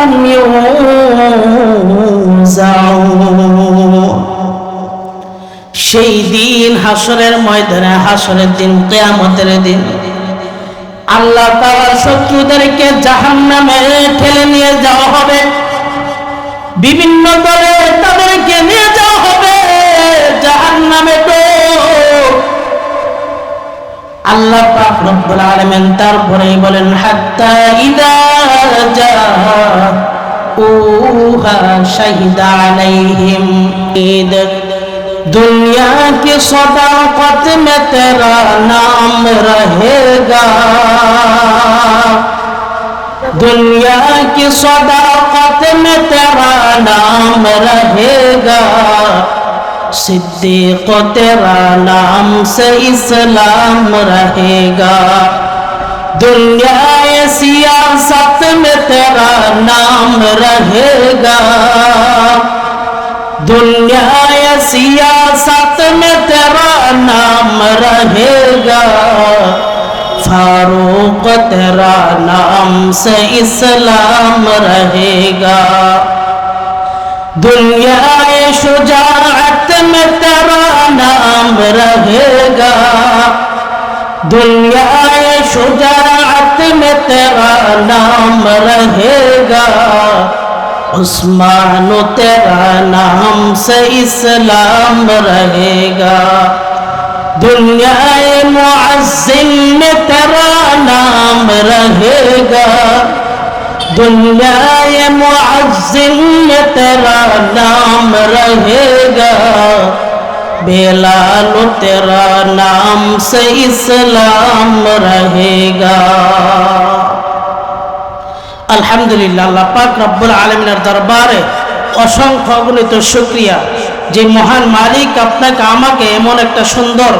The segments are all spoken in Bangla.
هم يوزعون সেই দিন হাসরের ময়দানে হাসরের দিন কেয়ামতের দিন আল্লাহ তাআলা শত্রুদেরকে জাহান্নামে ঠেলে নিয়ে যাওয়া হবে বিভিন্ন দলে আল্লাহ পাক রব্বুল আলামিন তারপরেই বলেন হাত্তা ইদা জাউহা শাহিদা আলাইহিম ঈদ दुनिया की सदाकत में तेरा नाम रहेगा दुनिया की सदाकत में तेरा नाम रहेगा सिद्दीक तेरा नाम से इस्लाम रहेगा दुनिया सियासत में तेरा नाम रहेगा दुनिया सियासत में तेरा नाम रहेगा फारूक तेरा नाम से इस्लाम रहेगा दुनिया शुजात में तेरा नाम रहेगा। दुनिया शुजात में तेरा नाम रहेगा। उस्मान तेरा नाम से इस्लाम रहेगा। दुनिया मुअज्जिम में तेरा नाम रहेगा। দুনিয়ায় معزل তেরা নাম نام গা گا بیلال নাম সে ইসলাম اسلام আলহামদুলিল্লাহ, আল্লাহ পাক রব্বুল আলামিনের দরবারে অসংখ্য অগণিত শুক্রিয়া। যে মহান মালিক আপনাকে আমাকে এমন একটা সুন্দর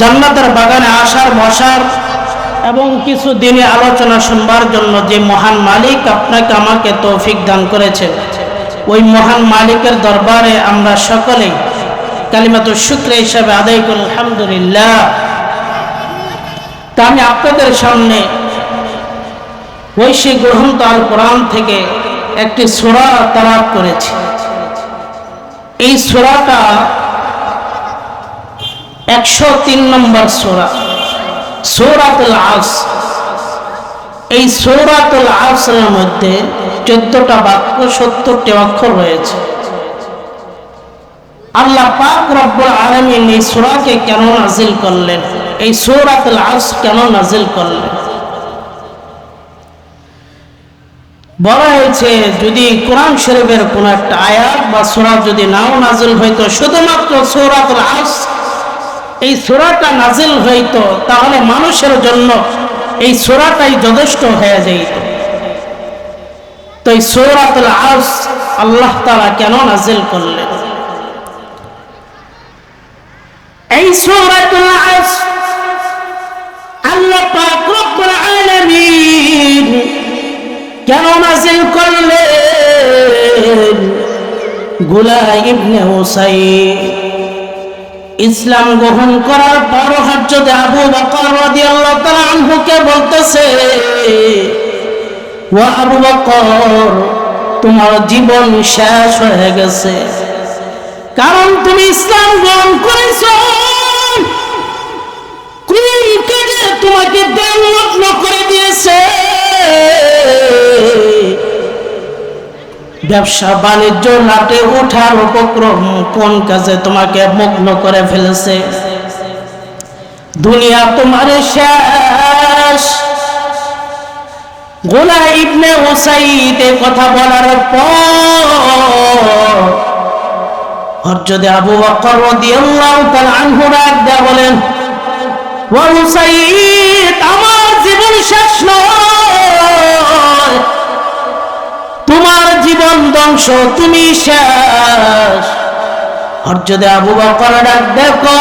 জান্নাতের বাগানে আসার বসার এবং কিছু দিনে আলোচনা শুনবার জন্য যে মহান মালিক আপনাকে আমাকে তৌফিক দান করেছেন। ওই মহান মালিকের দরবারে আমরা সকলেই কালিমাত শুক্র হিসাবে আদায় করি আলহামদুলিল্লাহ। তা আমি আপনাদের সামনে ঐশী গ্রন্থ আল কোরআন থেকে একটি সোরা তালাব করেছি। এই সোরাটা একশো তিন নম্বর সোরা। সৌরাতুল আস এই সৌরাতুল আসরের মধ্যে চোদ্দটা বাক্য, সত্তরটি অক্ষর রয়েছে। আল্লাহ পাক রব্বুল আলমিন এই সোরাকে কেন নাজিল করলেন? এই সৌরাতুল আস কেন নাজিল করলেন? বলা হয়েছে, যদি কোরআন শরীফের কোন একটা আয়াত বা সোরা যদি নাও নাজিল হইতো শুধুমাত্র সৌরাতুল আস এই সোরাটা নাজিল হইতো, তাহলে মানুষের জন্য এই সোরাটাই যথেষ্ট হয়ে যাইত তো এই সৌরাতুল আস আল্লাহ তারা কেন নাজিল করলেন? এই সৌরাতুল আস আল্লাহ পাক রব্বুল আলামিন কেন নাজিল করলেন? গুলা ইবনে হুসাইন ইসলাম গ্রহণ করার পর হজরত আবু বকর রাদিয়াল্লাহু তাআলা আনহুকে বলতেছে, ও আবু বকর, তোমার জীবন শেষ হয়ে গেছে। কারণ তুমি ইসলাম গ্রহণ করেছ। কোন কাজে তোমাকে দেওয়াত্ম করে দিয়েছে। ব্যবসা বাণিজ্য লাটে ওঠার উপক্রম কোন কাজে তোমাকে মগ্ন করে ফেলেছে? দুনিয়া তোমার শেষ। গোলা ইবনে ওসাইদ এ কথা বলার পর আবু বকর রাদিয়াল্লাহু তাআলা আনহু রাগ বলেন, ওয়া আমার জীবন শেষ নয়। জীবন ধ্বংস, তুমি শেষ। হরজদে আবু বকর ডাক, দেখো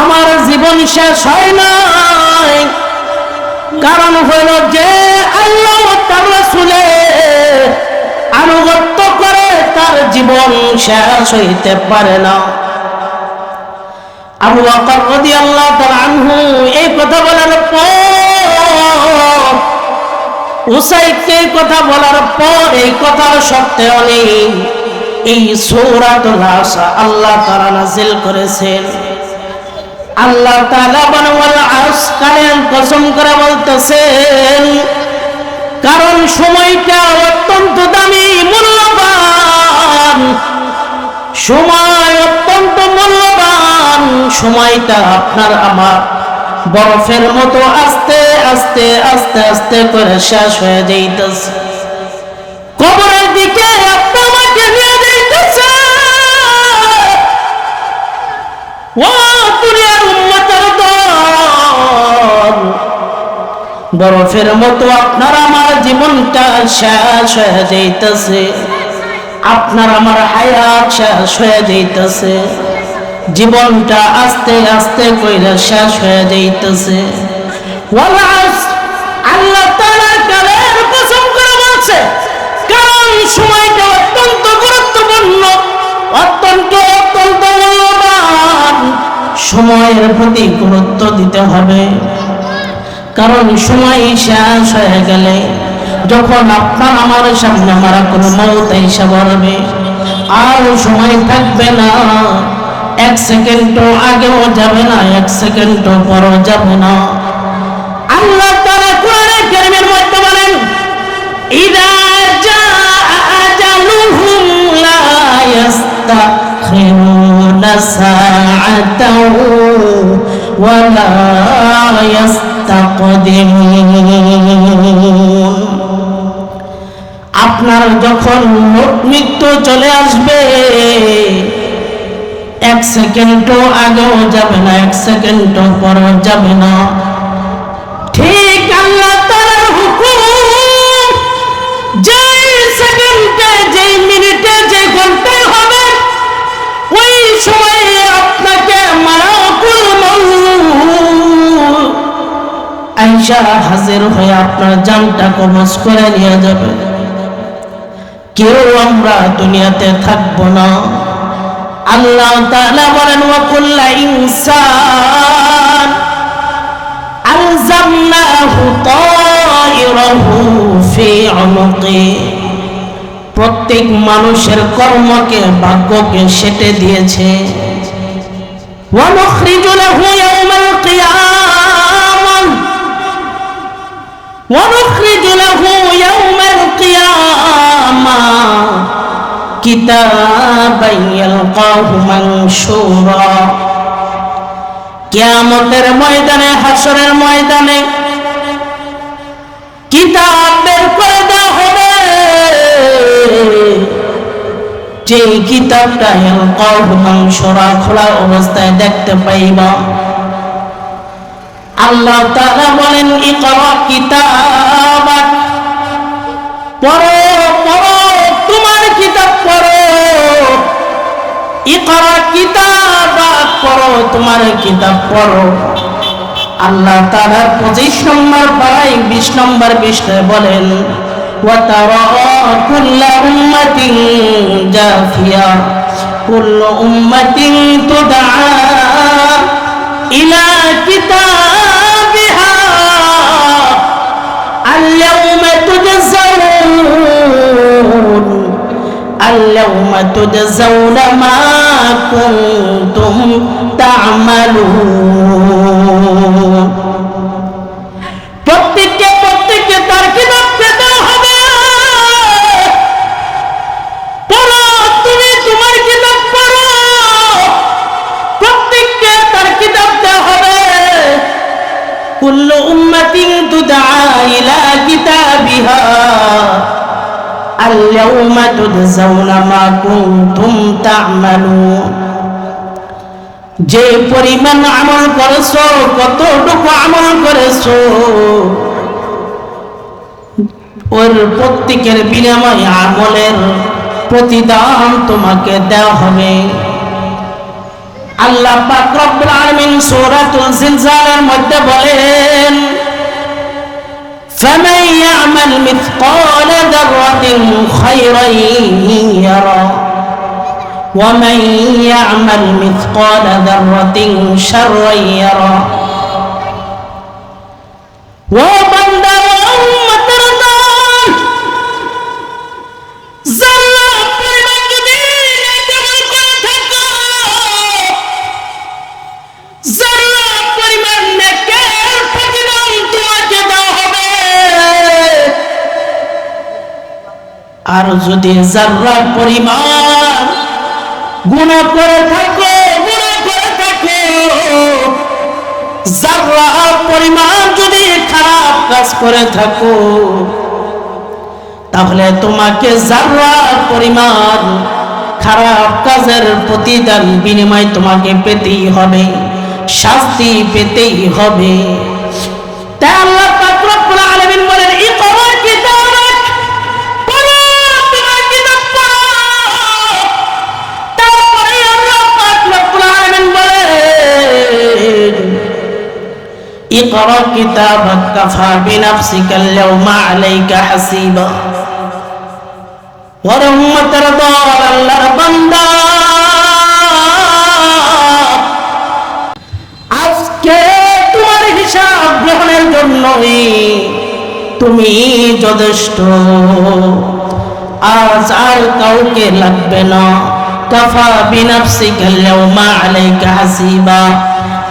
আমার জীবন শেষ হয় নাই। কারণ হইল যে আল্লাহ তার রাসূলের আনুগত্য করে তার জীবন শেষ হইতে পারে না। আবু বকর রাদিয়াল্লাহু তাআলা আনহু এই কথা বলার পর উসাইদকে কথা বলার পর এই কথার সত্ত্বে অনেক এই সৌরাতুল আশা আল্লাহ তারা নাজিল করেছেন। আল্লাহ তাআলা বানওয়াল আস কালেন কসম করে বলতেছেন, কারণ সময়টা অত্যন্ত দামি, মূল্যবান। সময় অত্যন্ত মূল্যবান। সময়টা আপনার আমার বরফের মতো আস্তে আস্তে আস্তে আস্তে করে শেষ হয়ে যাইতেছে। কবরের দিকে বরফের মতো আপনার আমার জীবনটা শেষ হয়ে যাইতেছে। আপনার আমার হায়াত শেষ হয়ে যাইতেছে। জীবনটা আস্তে আস্তে কইরা শেষ হয়ে যাইতেছে। আল্লাহ তাআলা কালের কসম করে বলছে কারণ সময়টা অত্যন্ত গুরুত্বপূর্ণ, অত্যন্ত অত্যন্ত মূল্যবান। সময়ের প্রতি গুরুত্ব দিতে হবে। কারণ সময় শেষ হয়ে গেলে যখন আপনার, আমার সামনে মারা কোনো মৌত এসে বলবে আর সময় থাকবে না। এক সেকেন্ডও আগেও যাবে না, এক সেকেন্ডও পরও যাবে না। আল্লাহ তারা মধ্যে বলেন, ইদা আপনার যখন মৃত্যু চলে আসবে এক সেকেন্ডও আগেও যাবে না, এক সেকেন্ডও পরও যাবে না। ঠিক আল্লাহ তাআলার হুকুম, যেই সেকেন্ডে, যেই মিনিটে, যে ঘন্টায় হবে, ওই সময়ে আপনাকে মারা আইসা হাজির হয়ে আপনার জানটা কবজ করে নিয়ে যাবে। কেউ আমরা দুনিয়াতে থাকব না। আল্লাহ তাআলা বলেন ওয়া ইনসান তায়রাহু ফি প্রত্যেক মানুষের কর্মকে, ভাগ্যকে সেটে দিয়েছে। ওয়া নুখরিজু লাহু ইয়াওমাল কিয়ামাহ ওয়া নুখরিজু লাহু মানশুরা। কিয়ামতের ময়দানে হাসরের ময়দানে কিতাব বের করে দেওয়া হবে। যে কিতাবটা ইয়ালকাহু মানশুরা খোলা অবস্থায় দেখতে পাইবা, আল্লাহ তাআলা বলেন, ইকরা পড়ো ইকরা কিতাবাক পড়ো তোমার কিতাব পড়ো আল্লাহ তাআলা 25 নম্বর পারায় 20 নম্বর বিষয়ে বলেন وترى كل أمة جاثية كل أمة تدعى إلى كتابها اليوم اليوم تجزون ما كنتم تعملون প্রত্যেককে প্রত্যেককে তার কিতাব পেতে হবে পড়ো তুমি তোমার কিতাব পড়ো প্রত্যেককে তার কিতাব দেওয়া হবে كل أمة تدعى إلى كتابها اليوم تجزون ما كنتم تعملون যে পরিমাণ আমল করেছো কতটুকু আমল করেছো ওর প্রত্যেকের বিনিময় আমলের প্রতিদান তোমাকে দেওয়া হবে আল্লাহ পাক রব্বুল আলামিন সূরাতুল জিলজালের মধ্যে বলেন فمن يعمل مثقال ذرة خيرا يرى. ومن يعمل مثقال ذرة شرا يرى. আর যদি জাররা পরিমাণ গুণা করে থাকো গুণা করে থাকো জাররা পরিমাণ যদি খারাপ কাজ করে থাকো, তাহলে তোমাকে জাররা পরিমাণ খারাপ কাজের প্রতিদান বিনিময় তোমাকে পেতেই হবে, শাস্তি পেতেই হবে। তাই আল্লাহ اقرأ كتابك كفى بنفسك اليوم عليك حسيبا ورحمة দল আল্লাহর বান্দা আজকে তোমার হিসাব গ্রহণের জন্যই তুমি যথেষ্ট আজ আর কাউকে লাগবে না কাফা বিনাফসিকা আল-ইয়াওমা আলাইকা হাসিবা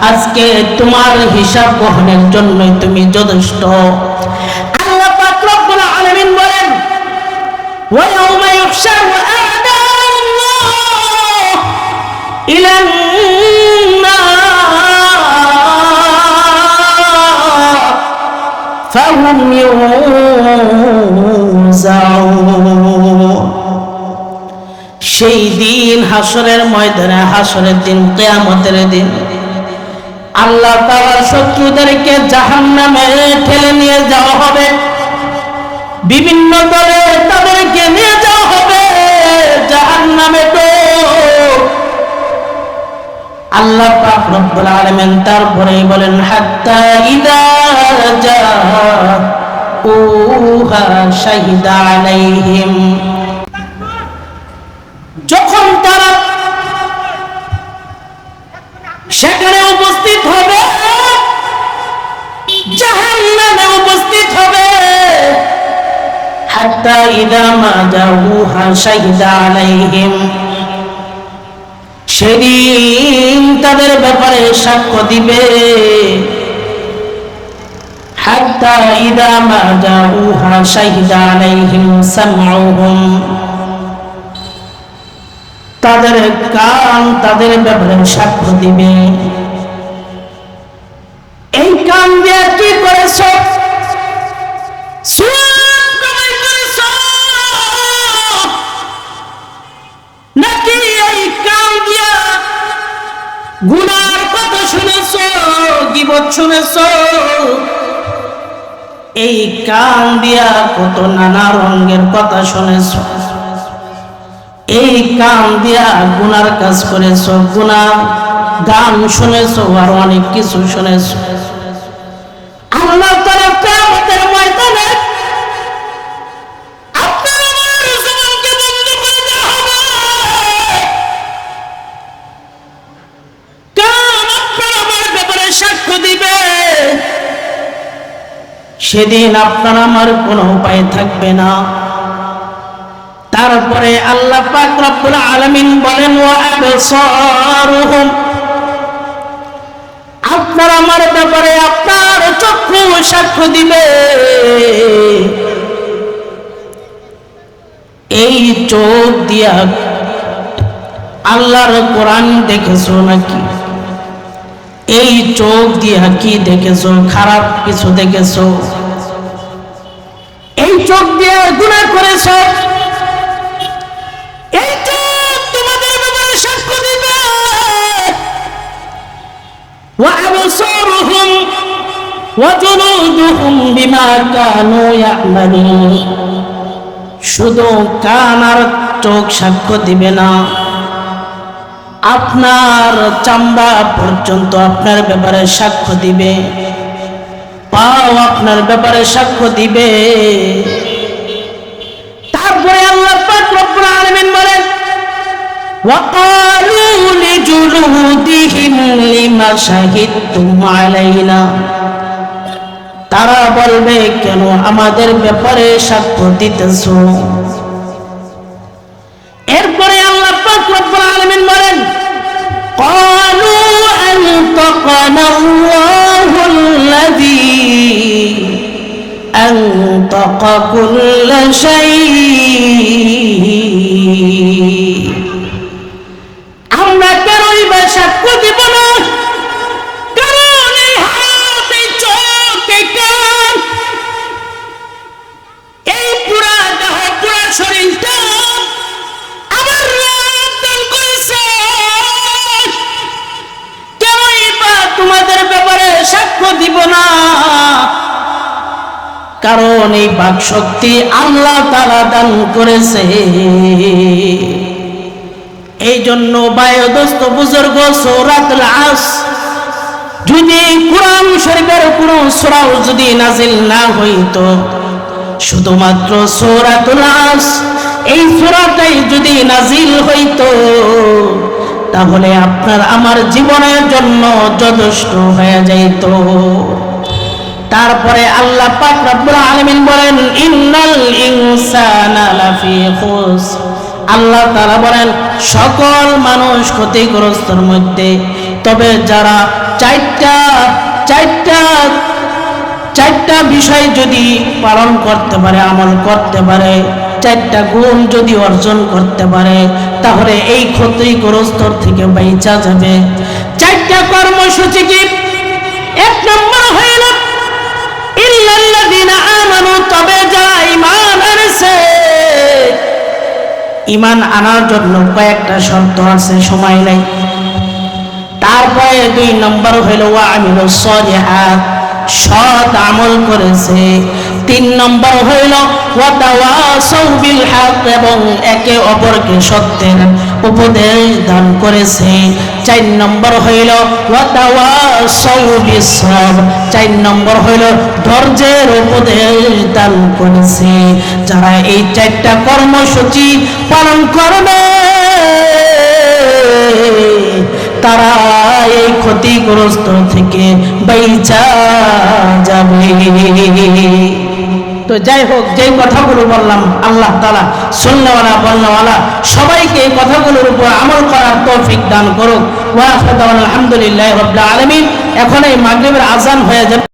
আজকে তোমার হিসাব গ্রহণের জন্যই তুমি যথেষ্ট আল্লাহ পাক রব্বুল আলামিন বলেন ويوم يحشر أعداء الله إلى النار فهم يوزعون সেই দিন হাসরের ময়দানে হাসরের দিন কেয়ামতের দিন আল্লাহ তাআলা শত্রুদেরকে জাহান্নামে ঠেলে নিয়ে যাওয়া হবে। বিভিন্ন দলে তাদেরকে নিয়ে যাওয়া হবে। জাহান্নামে তো আল্লাহ পাক রব্বুল আলামিন তারপরে বলেন, হাত্তা ইদা জাউহা শাহিদা আলাইহিম। যখন তারা সেখানে উপস্থিত হবে। জাহান্নামে উপস্থিত হবে। হাত্তা ইদা শাহিদা আলাইহিম। সেদিন তাদের ব্যাপারে সাক্ষ্য দিবে। হাত্তা ইদা শাহিদা আলাইহিম সামউহুম। তাদের কান তাদের ব্যাপারে সাক্ষ্য দিবে। এই কান দিয়া কত নানা রঙের কথা শুনেছ। এই কান দিয়া গুনার কাজ করেছ, গুনা গান শুনেছ আর অনেক কিছু শুনেছ। আল্লাহ তাআলা সেদিন আপনার আমার কোনো উপায় থাকবে না। তারপরে আল্লাহ পাক রব্বুল আলামিন বলেন আপনার আমার ব্যাপারে আপনার চক্ষু সাক্ষ্য দিবে। এই চোখ দিয়া আল্লাহর কোরআন দেখেছ নাকি? এই চোখ দিয়া কি দেখেছ? খারাপ কিছু দেখেছ? চোখ দিয়ে গুনাহ করেছো এই চোখ তোমাদের ব্যাপারে সাক্ষ্য দিবে وأبصارهم وجلودهم بما كانوا يعملون শুধু কান আর চোখ সাক্ষ্য দিবে না আপনার চামড়া পর্যন্ত আপনার ব্যাপারে সাক্ষ্য দিবে পাও আপনার ব্যাপারে সাক্ষ্য দিবে তারপরে আল্লাহ পাক রব্বুল আলামিন বলেন وقالوا لجلودهم لما شهدتم علينا তারা বলবে কেন আমাদের ব্যাপারে সাক্ষ্য দিতেছ এরপরে আল্লাহ পাক রব্বুল আলামিন বলেন قالوا أنطقنا الله الذي أنطق كل شيء আমরা কেনই বা সাক্ষ্য দিব না। কারণ এই বাক শক্তি আল্লাহ তারা দান করেছে। এই জন্য বায়দস্ত বুজুর্গ সৌরাতুল আস, যদি কোরআন শরীফের কোন সূরাও যদি নাজিল না হইতো, শুধুমাত্র সূরাতুল আস, এই সূরাটাই যদি নাজিল হইতো। তাহলে আপনার আমার জীবনের জন্য যথেষ্ট হয়ে যাইত। তারপরে আল্লাহ পাক রব্বুল আলামিন বলেন, ইন্নাল ইনসানা লাফি আল্লাহ তাআলা বলেন, সকল মানুষ ক্ষতিগ্রস্তর মধ্যে। তবে যারা চারটা চারটা চারটা বিষয় যদি পালন করতে পারে, আমল করতে পারে, চারটা গুণ যদি অর্জন করতে পারে তাহলে এই ক্ষতিগ্রস্ত থেকে বেঁচা যাবে। চারটা কর্মসূচি কি? এক নম্বর হইল, ইল্লাল্লাযীনা আমানু তবে যারা ঈমান আনছে। ঈমান আনার জন্য কয়েকটা শর্ত আছে, সময় নাই। তারপরে দুই নম্বর হইল, ওয়া আমিলু সলিহাত সৎ আমল করেছে। তিন নম্বর হইল এবং একে অপরকে সত্যের উপদেশ দান করেছে। চার নম্বর হইল চার নম্বর হইল, ধৈর্যের উপদেশ দান করেছে। যারা এই চারটা কর্মসূচি পালন করবে, তারা এই ক্ষতিগ্রস্ত থেকে বাইচা যাবে। তো যাই হোক, যেই কথাগুলো বললাম, আল্লাহ তালা সন্ন্যওয়ালা বন্যওয়ালা সবাইকে এই কথাগুলোর উপর আমল করার তৌফিক দান করুক। আলহামদুলিল্লাহ আলমিন। এখন এই মাগরিবের আজান হয়ে যাবে।